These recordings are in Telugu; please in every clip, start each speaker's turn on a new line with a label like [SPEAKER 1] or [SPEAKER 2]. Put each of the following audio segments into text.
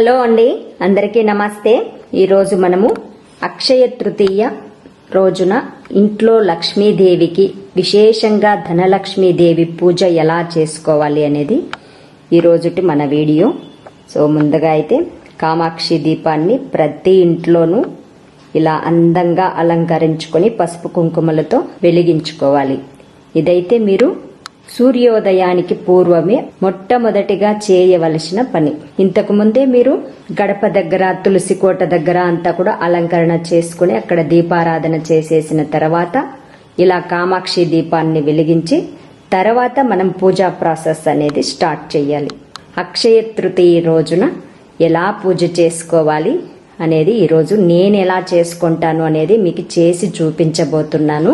[SPEAKER 1] హలో అండి అందరికీ నమస్తే. ఈరోజు మనము అక్షయ తృతీయ రోజున ఇంట్లో లక్ష్మీదేవికి విశేషంగా ధనలక్ష్మీదేవి పూజ ఎలా చేసుకోవాలి అనేది ఈ మన వీడియో. సో ముందుగా అయితే కామాక్షి దీపాన్ని ప్రతి ఇంట్లోనూ ఇలా అందంగా అలంకరించుకొని పసుపు కుంకుమలతో వెలిగించుకోవాలి. ఇదైతే మీరు సూర్యోదయానికి పూర్వమే మొట్టమొదటిగా చేయవలసిన పని. ఇంతకు ముందే మీరు గడప దగ్గర తులసి కోట దగ్గర అంతా కూడా అలంకరణ చేసుకుని అక్కడ దీపారాధన చేసేసిన తర్వాత ఇలా కామాక్షి దీపాన్ని వెలిగించి తర్వాత మనం పూజా ప్రాసెస్ అనేది స్టార్ట్ చేయాలి. అక్షయ తృతీయ రోజున ఎలా పూజ చేసుకోవాలి అనేది ఈరోజు నేను ఎలా చేసుకుంటాను అనేది మీకు చేసి చూపించబోతున్నాను.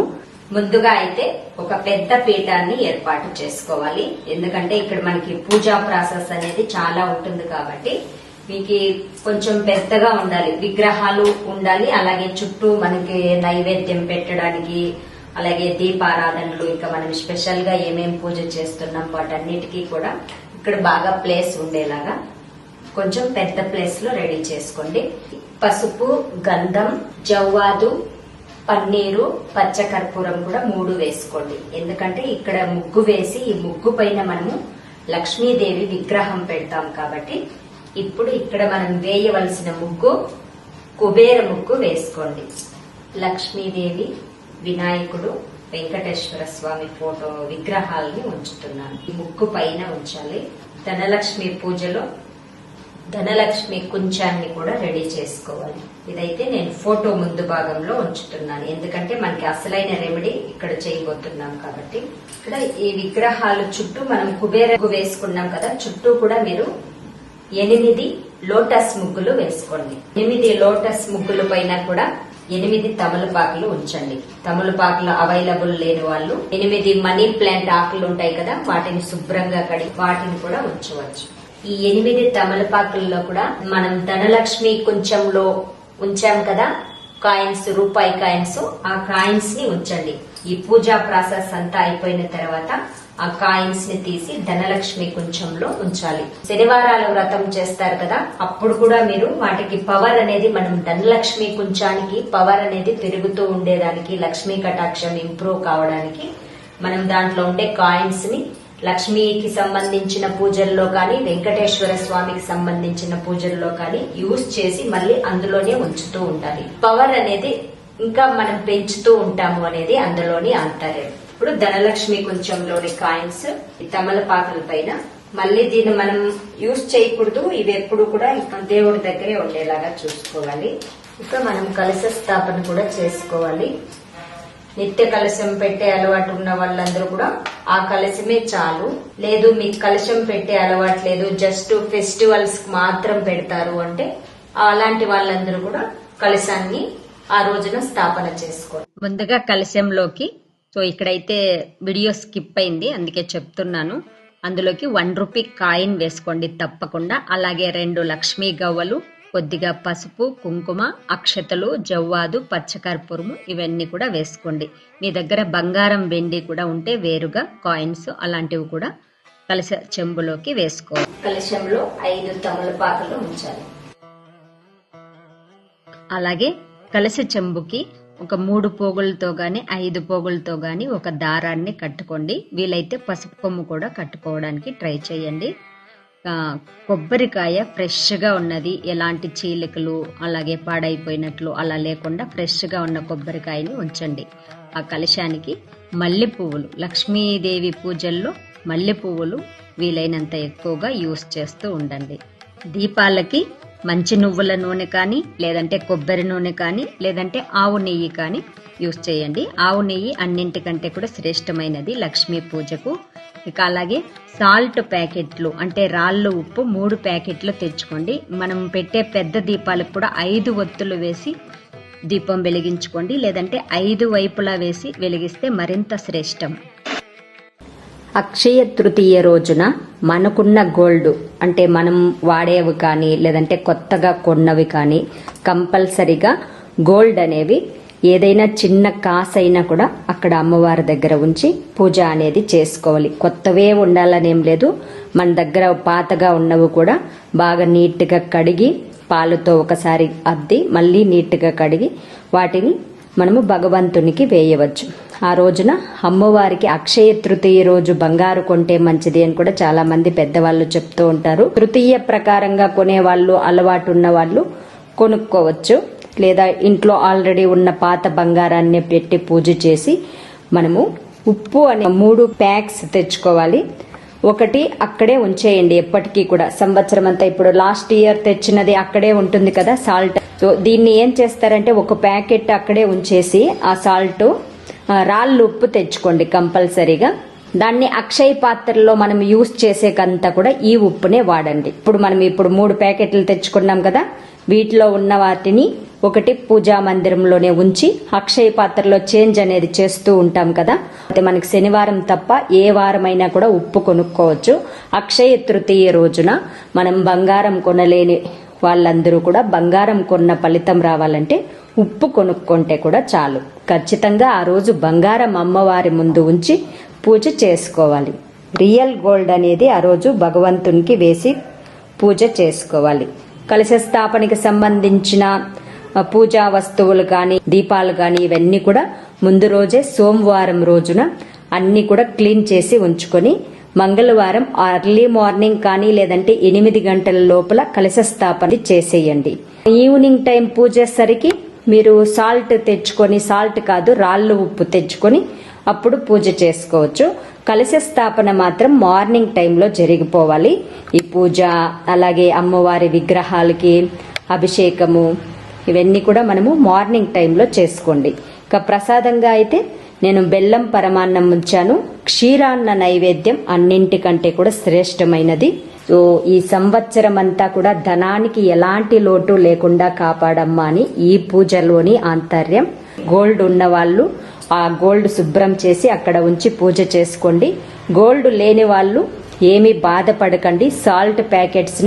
[SPEAKER 1] ముందుగా అయితే ఒక పెద్ద పీఠాన్ని ఏర్పాటు చేసుకోవాలి. ఎందుకంటే ఇక్కడ మనకి పూజా ప్రాసెస్ అనేది చాలా ఉంటుంది కాబట్టి మీకు కొంచెం పెద్దగా ఉండాలి విగ్రహాలు ఉండాలి అలాగే చుట్టూ మనకి నైవేద్యం పెట్టడానికి అలాగే దీపారాధనలు ఇంకా మనం స్పెషల్గా ఏమేం పూజ చేస్తున్నాం వాటన్నిటికీ కూడా ఇక్కడ బాగా ప్లేస్ ఉండేలాగా కొంచెం పెద్ద ప్లేస్లో రెడీ చేసుకోండి. పసుపు గంధం జవ్వాదు పన్నీరు పచ్చకర్పూరం కూడా మూడు వేసుకోండి. ఎందుకంటే ఇక్కడ ముగ్గు వేసి ఈ ముగ్గు పైన మనము లక్ష్మీదేవి విగ్రహం పెడతాం కాబట్టి ఇప్పుడు ఇక్కడ మనం వేయవలసిన ముగ్గు కుబేర ముగ్గు వేసుకోండి. లక్ష్మీదేవి వినాయకుడు వెంకటేశ్వర స్వామి ఫోటో విగ్రహాలని ఉంచుతున్నాను. ఈ ముగ్గు పైన ఉంచాలి. ధనలక్ష్మి పూజలో ధనలక్ష్మి కుంచాన్ని కూడా రెడీ చేసుకోవాలి. ఇదైతే నేను ఫోటో ముందు భాగంలో ఉంచుతున్నాను. ఎందుకంటే మనకి అసలైన రెమెడీ ఇక్కడ చేయబోతున్నాం కాబట్టి. ఇక్కడ ఈ విగ్రహాలు చుట్టూ మనం కుబేర వేసుకున్నాం కదా చుట్టూ కూడా మీరు ఎనిమిది లోటస్ ముగ్గులు వేసుకోండి. ఎనిమిది లోటస్ ముగ్గుల పైన కూడా ఎనిమిది తమలపాకులు ఉంచండి. తమలపాకులు అవైలబుల్ లేని వాళ్ళు ఎనిమిది మనీ ప్లాంట్ ఆకులు ఉంటాయి కదా వాటిని శుభ్రంగా కడిగి వాటిని కూడా ఉంచవచ్చు. ఈ ఎనిమిది తమలపాకుల్లో కూడా మనం ధనలక్ష్మి కొంచెంలో ఉంచాం కదా కాయిన్స్ రూపాయి కాయిన్స్ ఆ కాయిన్స్ని ఉంచండి. ఈ పూజా ప్రాసెస్ అంతా అయిపోయిన తర్వాత ఆ కాయిన్స్ని తీసి ధనలక్ష్మి కుంచంలో ఉంచాలి. శనివారాల వ్రతం చేస్తారు కదా అప్పుడు కూడా మీరు వాటికి పవర్ అనేది మనం ధనలక్ష్మి కుంచానికి పవర్ అనేది పెరుగుతూ ఉండేదానికి లక్ష్మీ కటాక్షం ఇంప్రూవ్ కావడానికి మనం దాంట్లో ఉండే కాయిన్స్ని లక్ష్మికి సంబంధించిన పూజల్లో కానీ వెంకటేశ్వర స్వామికి సంబంధించిన పూజల్లో కానీ యూజ్ చేసి మళ్ళీ అందులోనే ఉంచుతూ ఉండాలి. పవర్ అనేది ఇంకా మనం పెంచుతూ ఉంటాము అనేది అందులోని అంతర్యం ఇప్పుడు ధనలక్ష్మి కొంచెంలోని కాయిన్స్ ఈ తమలపాకుల పైన మళ్ళీ దీన్ని మనం యూజ్ చేయకూడదు. ఇవి ఎప్పుడు కూడా దేవుడి దగ్గరే ఉండేలాగా చూసుకోవాలి. ఇంకా మనం కలశ స్థాపన కూడా చేసుకోవాలి. నిత్య కలశం పెట్టే అలవాటు ఉన్న వాళ్ళందరూ కూడా ఆ కలశమే చాలు. లేదు మీకు కలశం పెట్టే అలవాటు లేదు జస్ట్ ఫెస్టివల్స్ మాత్రం పెడతారు అంటే అలాంటి వాళ్ళందరూ కూడా కలశాన్ని ఆ రోజున స్థాపన చేసుకోవాలి. ముందుగా కలశంలోకి సో ఇక్కడైతే వీడియో స్కిప్ అయింది అందుకే చెప్తున్నాను. అందులోకి వన్ రూపీ కాయిన్ వేసుకోండి తప్పకుండా. అలాగే రెండు లక్ష్మీ గవ్వలు కొద్దిగా పసుపు కుంకుమ అక్షతలు జవ్వాదు పచ్చకర్పూరము ఇవన్నీ కూడా వేసుకోండి. మీ దగ్గర బంగారం వెండి కూడా ఉంటే వేరుగా కాయిన్స్ అలాంటివి కూడా కలశ చెంబులోకి వేసుకోవాలి. కలశంలో ఐదు తమలపాకులు ఉంచాలి. అలాగే కలశ చెంబుకి ఒక మూడు పోగులతో గాని ఐదు పోగులతో గాని ఒక దారాన్ని కట్టుకోండి. వీలైతే పసుపు కొమ్ము కూడా కట్టుకోవడానికి ట్రై చేయండి. కొబ్బరికాయ ఫ్రెష్గా ఉన్నది. ఎలాంటి చీలికలు అలాగే పాడైపోయినట్లు అలా లేకుండా ఫ్రెష్గా ఉన్న కొబ్బరికాయని ఉంచండి. ఆ కలశానికి మల్లె పువ్వులు లక్ష్మీదేవి పూజల్లో మల్లె పువ్వులు వీలైనంత ఎక్కువగా యూస్ చేస్తూ ఉండండి. దీపాలకి మంచి నువ్వుల నూనె కానీ లేదంటే కొబ్బరి నూనె కానీ లేదంటే ఆవు నెయ్యి కానీ యూస్ చేయండి. ఆవు నెయ్యి అన్నింటికంటే కూడా శ్రేష్టమైనది లక్ష్మీ పూజకు. ఇక అలాగే సాల్ట్ ప్యాకెట్లు అంటే రాళ్ళు ఉప్పు మూడు ప్యాకెట్లు తెచ్చుకోండి. మనం పెట్టే పెద్ద దీపాలకు కూడా ఐదు ఒత్తులు వేసి దీపం వెలిగించుకోండి. లేదంటే ఐదు వైపులా వేసి వెలిగిస్తే మరింత శ్రేష్టం. అక్షయ తృతీయ రోజున మనకున్న గోల్డ్ అంటే మనం వాడేవి కానీ లేదంటే కొత్తగా కొన్నవి కానీ కంపల్సరిగా గోల్డ్ అనేవి ఏదైనా చిన్న కాసైనా కూడా అక్కడ అమ్మవారి దగ్గర ఉంచి పూజ అనేది చేసుకోవాలి. కొత్తవే ఉండాలనేం లేదు. మన దగ్గర పాతగా ఉన్నవి కూడా బాగా నీట్గా కడిగి పాలతో ఒకసారి అద్ది మళ్ళీ నీట్గా కడిగి వాటిని మనము భగవంతునికి వేయవచ్చు. ఆ రోజున అమ్మవారికి అక్షయ తృతీయ రోజు బంగారు కొంటే మంచిది అని కూడా చాలా మంది పెద్దవాళ్ళు చెప్తూ ఉంటారు. తృతీయ ప్రకారంగా కొనే వాళ్ళు అలవాటు ఉన్న వాళ్ళు కొనుక్కోవచ్చు. లేదా ఇంట్లో ఆల్రెడీ ఉన్న పాత బంగారాన్ని పెట్టి పూజ చేసి మనము ఉప్పు అనే మూడు ప్యాక్స్ తెచ్చుకోవాలి. ఒకటి అక్కడే ఉంచేయండి ఎప్పటికీ కూడా. సంవత్సరం అంతా ఇప్పుడు లాస్ట్ ఇయర్ తెచ్చినది అక్కడే ఉంటుంది కదా సాల్ట్. సో దీన్ని ఏం చేస్తారంటే ఒక ప్యాకెట్ అక్కడే ఉంచేసి ఆ సాల్ట్ రాళ్ళు ఉప్పు తెచ్చుకోండి కంపల్సరీగా. దాన్ని అక్షయ పాత్రలో మనం యూస్ చేసేకంతా కూడా ఈ ఉప్పునే వాడండి. ఇప్పుడు మనం ఇప్పుడు మూడు ప్యాకెట్లు తెచ్చుకున్నాం కదా వీటిలో ఉన్న వాటిని ఒకటి పూజా మందిరంలోనే ఉంచి అక్షయ పాత్రలో చేంజ్ అనేది చేస్తూ ఉంటాం కదా. అయితే మనకి శనివారం తప్ప ఏ వారమైనా కూడా ఉప్పు కొనుక్కోవచ్చు. అక్షయ తృతీయ రోజున మనం బంగారం కొనలేని వాళ్ళందరూ కూడా బంగారం కొన్న ఫలితం రావాలంటే ఉప్పు కొనుక్కుంటే కూడా చాలు. ఖచ్చితంగా ఆ రోజు బంగారం అమ్మవారి ముందు ఉంచి పూజ చేసుకోవాలి. రియల్ గోల్డ్ అనేది ఆ రోజు భగవంతునికి వేసి పూజ చేసుకోవాలి. కలశ స్థాపనకి సంబంధించిన పూజా వస్తువులు కానీ దీపాలు కానీ ఇవన్నీ కూడా ముందు రోజే సోమవారం రోజున అన్ని కూడా క్లీన్ చేసి ఉంచుకొని మంగళవారం అర్లీ మార్నింగ్ కానీ లేదంటే ఎనిమిది గంటల లోపల కలశ స్థాపన చేసేయండి. ఈవినింగ్ టైం పూజేసరికి మీరు సాల్ట్ తెచ్చుకొని సాల్ట్ కాదు రాళ్ళు ఉప్పు తెచ్చుకొని అప్పుడు పూజ చేసుకోవచ్చు. కలశ స్థాపన మాత్రం మార్నింగ్ టైంలో జరిగిపోవాలి. ఈ పూజ అలాగే అమ్మవారి విగ్రహాలకి అభిషేకము ఇవన్నీ కూడా మనము మార్నింగ్ టైంలో చేసుకోండి. ఇక ప్రసాదంగా అయితే నేను బెల్లం పరమాన్నం ఉంచాను. క్షీరాన్న నైవేద్యం అన్నింటికంటే కూడా శ్రేష్టమైనది. సో ఈ సంవత్సరం అంతా కూడా ధనానికి ఎలాంటి లోటు లేకుండా కాపాడమ్మా అని ఈ పూజలోని ఆంతర్యం. గోల్డ్ ఉన్న వాళ్ళు ఆ గోల్డ్ శుభ్రం చేసి అక్కడ ఉంచి పూజ చేసుకోండి. గోల్డ్ లేని వాళ్ళు ఏమీ బాధపడకండి. సాల్ట్ ప్యాకెట్స్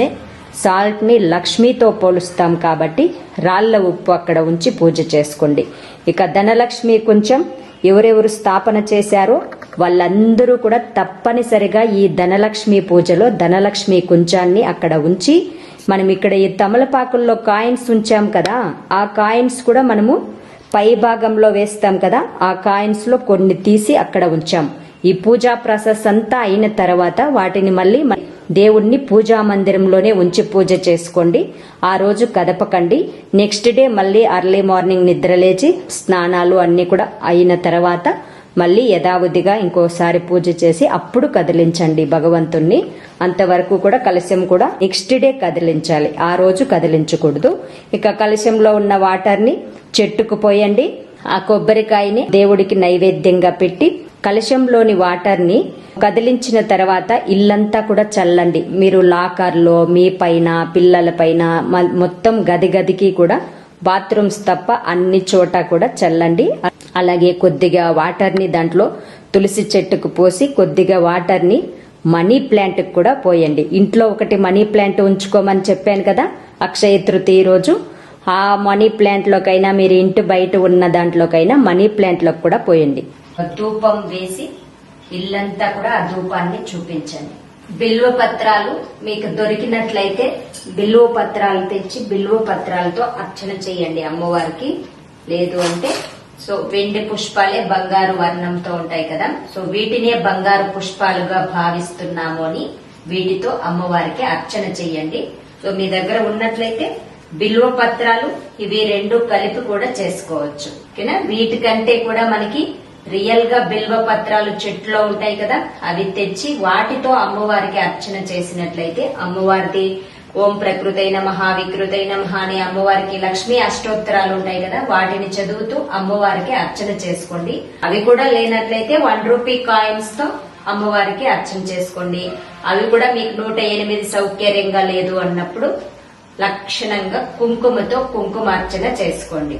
[SPEAKER 1] సాల్ట్ని సాల్ట్ని లక్ష్మితో పోలుస్తాం కాబట్టి రాళ్ళ ఉప్పు అక్కడ ఉంచి పూజ చేసుకోండి. ఇక ధనలక్ష్మి కొంచెం ఎవరెవరు స్థాపన చేశారో వాళ్ళందరూ కూడా తప్పనిసరిగా ఈ ధనలక్ష్మి పూజలో ధనలక్ష్మి కుంచాన్ని అక్కడ ఉంచి మనం ఇక్కడ ఈ తమలపాకుల్లో కాయిన్స్ ఉంచాం కదా ఆ కాయిన్స్ కూడా మనము పై భాగంలో వేస్తాం కదా ఆ కాయిన్స్లో కొన్ని తీసి అక్కడ ఉంచాం. ఈ పూజా ప్రాసెస్ అంతా అయిన తర్వాత వాటిని మళ్ళీ దేవుణ్ణి పూజా మందిరంలోనే ఉంచి పూజ చేసుకోండి. ఆ రోజు కదపకండి. నెక్స్ట్ డే మళ్ళీ అర్లీ మార్నింగ్ నిద్రలేచి స్నానాలు అన్ని కూడా అయిన తర్వాత మళ్ళీ యథావిధిగా ఇంకోసారి పూజ చేసి అప్పుడు కదిలించండి భగవంతుణ్ణి. అంతవరకు కూడా కలశం కూడా నెక్స్ట్ డే కదిలించాలి. ఆ రోజు కదిలించకూడదు. ఇక కలశంలో ఉన్న వాటర్ని చెట్టుకు పోయండి. ఆ కొబ్బరికాయని దేవుడికి నైవేద్యంగా పెట్టి కలశంలోని వాటర్ని కదిలించిన తర్వాత ఇల్లంతా కూడా చల్లండి. మీరు లాకర్లో మీ పైన పిల్లల పైన మ- మొత్తం గది గదికి కూడా బాత్రూమ్స్ తప్ప అన్ని చోట కూడా చల్లండి. అలాగే కొద్దిగా వాటర్ని దాంట్లో తులసి చెట్టుకు పోసి కొద్దిగా వాటర్ని మనీ ప్లాంట్ కూడా పోయండి. ఇంట్లో ఒకటి మనీ ప్లాంట్ ఉంచుకోమని చెప్పాను కదా అక్షయ తృతీయ రోజు. ఆ మనీ ప్లాంట్ లోకైనా మీరు ఇంటి బయట ఉన్న దాంట్లోకైనా మనీ ప్లాంట్లోకి కూడా పోయండి. ధూపం వేసి ఇల్లంతా కూడా ఆ ధూపాన్ని చూపించండి. బిల్వ పత్రాలు మీకు దొరికినట్లయితే బిల్వ పత్రాలు తెచ్చి బిల్వ పత్రాలతో అర్చన చేయండి అమ్మవారికి. లేదు అంటే సో వెండి పుష్పాలే బంగారు వర్ణంతో ఉంటాయి కదా సో వీటినే బంగారు పుష్పాలుగా భావిస్తున్నాము అని వీటితో అమ్మవారికి అర్చన చెయ్యండి సో మీ దగ్గర ఉన్నట్లయితే బిల్వ పత్రాలు ఇవి రెండు కలిపి కూడా చేసుకోవచ్చు. ఓకేనా? వీటికంటే కూడా మనకి రియల్గా బిల్వ పత్రాలు చెట్లో ఉంటాయి కదా అవి తెచ్చి వాటితో అమ్మవారికి అర్చన చేసినట్లయితే అమ్మవారిది ఓం ప్రకృతైన మహా వికృతైన మహా అని అమ్మవారికి లక్ష్మీ అష్టోత్తరాలు ఉంటాయి కదా వాటిని చదువుతూ అమ్మవారికి అర్చన చేసుకోండి. అవి కూడా లేనట్లయితే వన్ రూపీ కాయిన్స్తో అమ్మవారికి అర్చన చేసుకోండి. అవి కూడా మీకు నూట ఎనిమిది సౌకర్యంగా లేదు అన్నప్పుడు లక్షణంగా కుంకుమతో కుంకుమార్చన చేసుకోండి.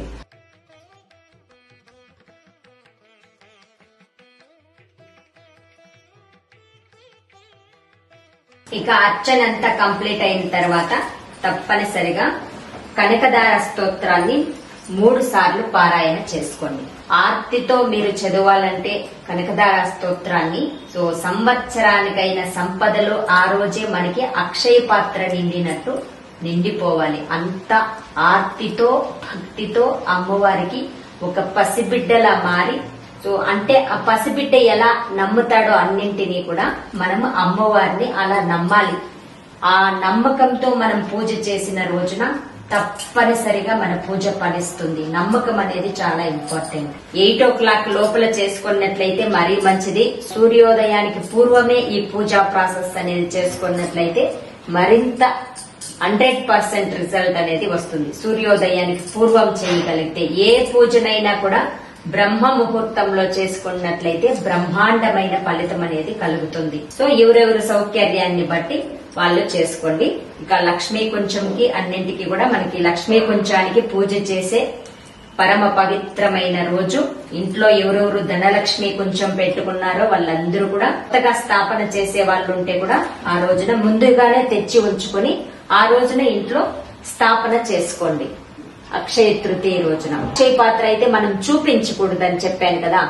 [SPEAKER 1] ఇక అర్చనంతా కంప్లీట్ అయిన తర్వాత తప్పనిసరిగా కనకదార స్తోత్రాన్ని మూడు సార్లు పారాయణ చేసుకోండి. ఆర్తితో మీరు చదవాలంటే కనకదార స్తోత్రాన్ని సో సంవత్సరానికైన సంపదలు ఆ రోజే మనకి అక్షయ పాత్ర నిండినట్టు నిండిపోవాలి. అంత ఆర్తితో భక్తితో అమ్మవారికి ఒక పసిబిడ్డలా మారి సో అంటే ఆ పసిబిడ్డ ఎలా నమ్ముతాడో అన్నింటినీ కూడా మనము అమ్మవారిని అలా నమ్మాలి. ఆ నమ్మకంతో మనం పూజ చేసిన రోజున తప్పనిసరిగా మన పూజ ఫలిస్తుంది. నమ్మకం అనేది చాలా ఇంపార్టెంట్. ఎయిట్ ఓ క్లాక్ లోపల చేసుకున్నట్లయితే మరీ మంచిది. సూర్యోదయానికి పూర్వమే ఈ పూజా ప్రాసెస్ అనేది చేసుకున్నట్లయితే మరింత హండ్రెడ్ పర్సెంట్ రిజల్ట్ అనేది వస్తుంది. సూర్యోదయానికి పూర్వం చేయగలిగితే ఏ పూజనైనా కూడా బ్రహ్మ ముహూర్తంలో చేసుకున్నట్లయితే బ్రహ్మాండమైన ఫలితం అనేది కలుగుతుంది. సో ఎవరెవరు సౌకర్యాన్ని బట్టి వాళ్ళు చేసుకోండి. ఇక లక్ష్మీ కుంచంకి అన్నింటికి కూడా మనకి లక్ష్మీ కుంచానికి పూజ చేసే పరమ పవిత్రమైన రోజు. ఇంట్లో ఎవరెవరు ధనలక్ష్మి కొంచెం పెట్టుకున్నారో వాళ్ళందరూ కూడా కొత్తగా స్థాపన చేసే వాళ్ళు ఉంటే కూడా ఆ రోజున ముందుగానే తెచ్చి ఉంచుకొని ఆ రోజున ఇంట్లో స్థాపన చేసుకోండి. అక్షయ తృతీయ రోజున అక్షయ పాత్ర అయితే మనం చూపించకూడదని చెప్పాను కదా.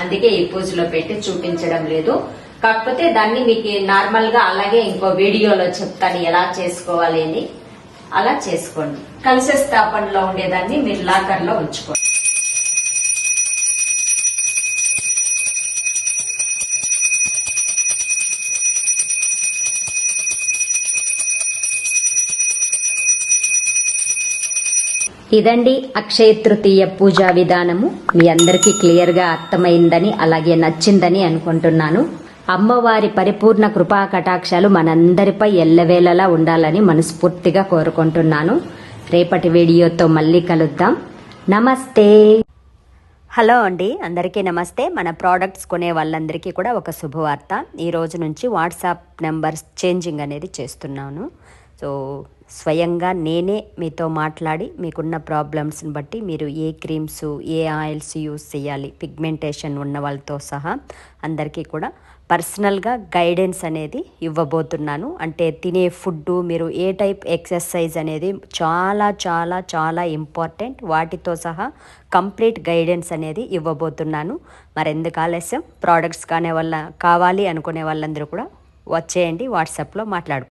[SPEAKER 1] అందుకే ఈ పూజలో పెట్టి చూపించడం లేదు. కాకపోతే దాన్ని మీకు నార్మల్గా అలాగే ఇంకో వీడియోలో చెప్తాను ఎలా చేసుకోవాలి అని. అలా చేసుకోండి. కలశ స్థాపనలో ఉండేదాన్ని మీరు లాకర్లో ఉంచుకోండి. ఇదండి అక్షయ తృతీయ పూజా విధానము. మీ అందరికీ క్లియర్గా అర్థమైందని అలాగే నచ్చిందని అనుకుంటున్నాను. అమ్మవారి పరిపూర్ణ కృపా కటాక్షాలు మనందరిపై ఎల్లవేళలా ఉండాలని మనస్ఫూర్తిగా కోరుకుంటున్నాను. రేపటి వీడియోతో మళ్ళీ కలుద్దాం. నమస్తే! హలో అండి. అందరికీ నమస్తే. మన ప్రోడక్ట్స్ కొనే వాళ్ళందరికీ కూడా ఒక శుభవార్త. ఈ రోజు నుంచి వాట్సాప్ నెంబర్ చేంజింగ్ అనేది చేస్తున్నాను. సో స్వయంగా నేనే మీతో మాట్లాడి మీకున్న ప్రాబ్లమ్స్ని బట్టి మీరు ఏ క్రీమ్స్ ఏ ఆయిల్స్ యూస్ చేయాలి పిగ్మెంటేషన్ ఉన్న వాళ్ళతో సహా అందరికీ కూడా పర్సనల్గా గైడెన్స్ అనేది ఇవ్వబోతున్నాను. అంటే తినే ఫుడ్ మీరు ఏ టైప్ ఎక్సర్సైజ్ అనేది చాలా చాలా చాలా ఇంపార్టెంట్. వాటితో సహా కంప్లీట్ గైడెన్స్ అనేది ఇవ్వబోతున్నాను. మరెందుకు ఆలస్యం? ప్రోడక్ట్స్ కానే వల్ల కావాలి అనుకునే వాళ్ళందరూ కూడా వచ్చేయండి వాట్సాప్లో మాట్లాడు